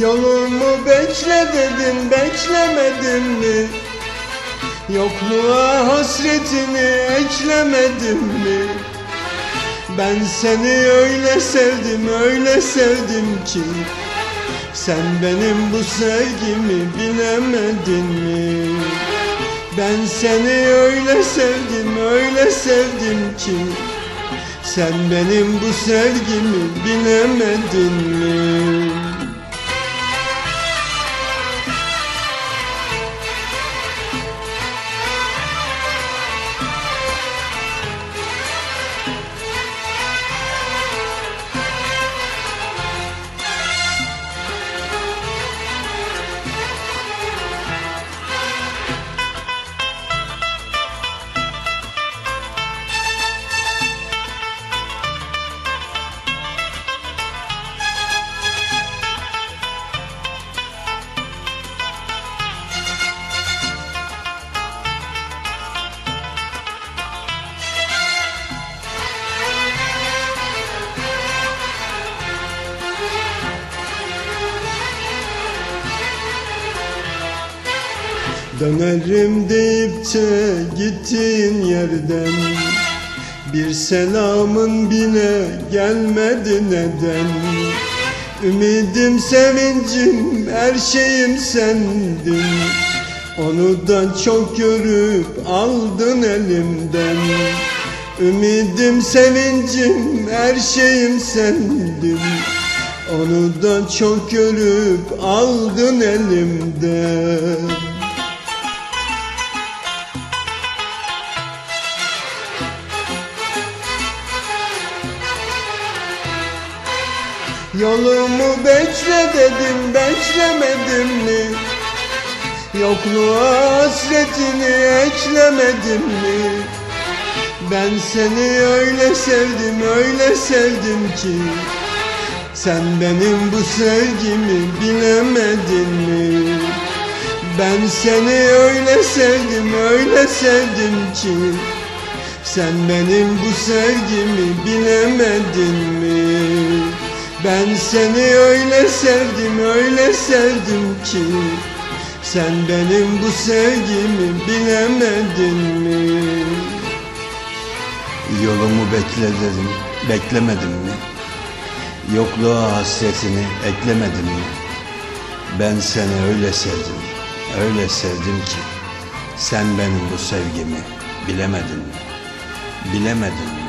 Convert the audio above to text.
Yolumu bekle dedin beklemedim mi? Yokluğa hasretini eklemedim mi? Ben seni öyle sevdim öyle sevdim ki Sen benim bu sevgimi bilemedin mi? Ben seni öyle sevdim öyle sevdim ki Sen benim bu sevgimi bilemedin mi? Dönerim deyip de gittiğin yerden Bir selamın bile gelmedi neden? Ümidim, sevincim, her şeyim sendin. Onu da çok görüp aldın elimden. Ümidim, sevincim, her şeyim sendin. Onu da çok görüp aldın elimden Yolumu bekle dedim beklemedim mi? Yokluğa hasretini eklemedim mi? Ben seni öyle sevdim öyle sevdim ki Sen benim bu sevgimi bilemedin mi? Ben seni öyle sevdim öyle sevdim ki Sen benim bu sevgimi bilemedin mi? Ben seni öyle sevdim, öyle sevdim ki Sen benim bu sevgimi bilemedin mi? Yolumu bekle dedim, beklemedim mi? Yokluğa hasretini eklemedim mi? Ben seni öyle sevdim, öyle sevdim ki Sen benim bu sevgimi bilemedin mi? Bilemedin mi?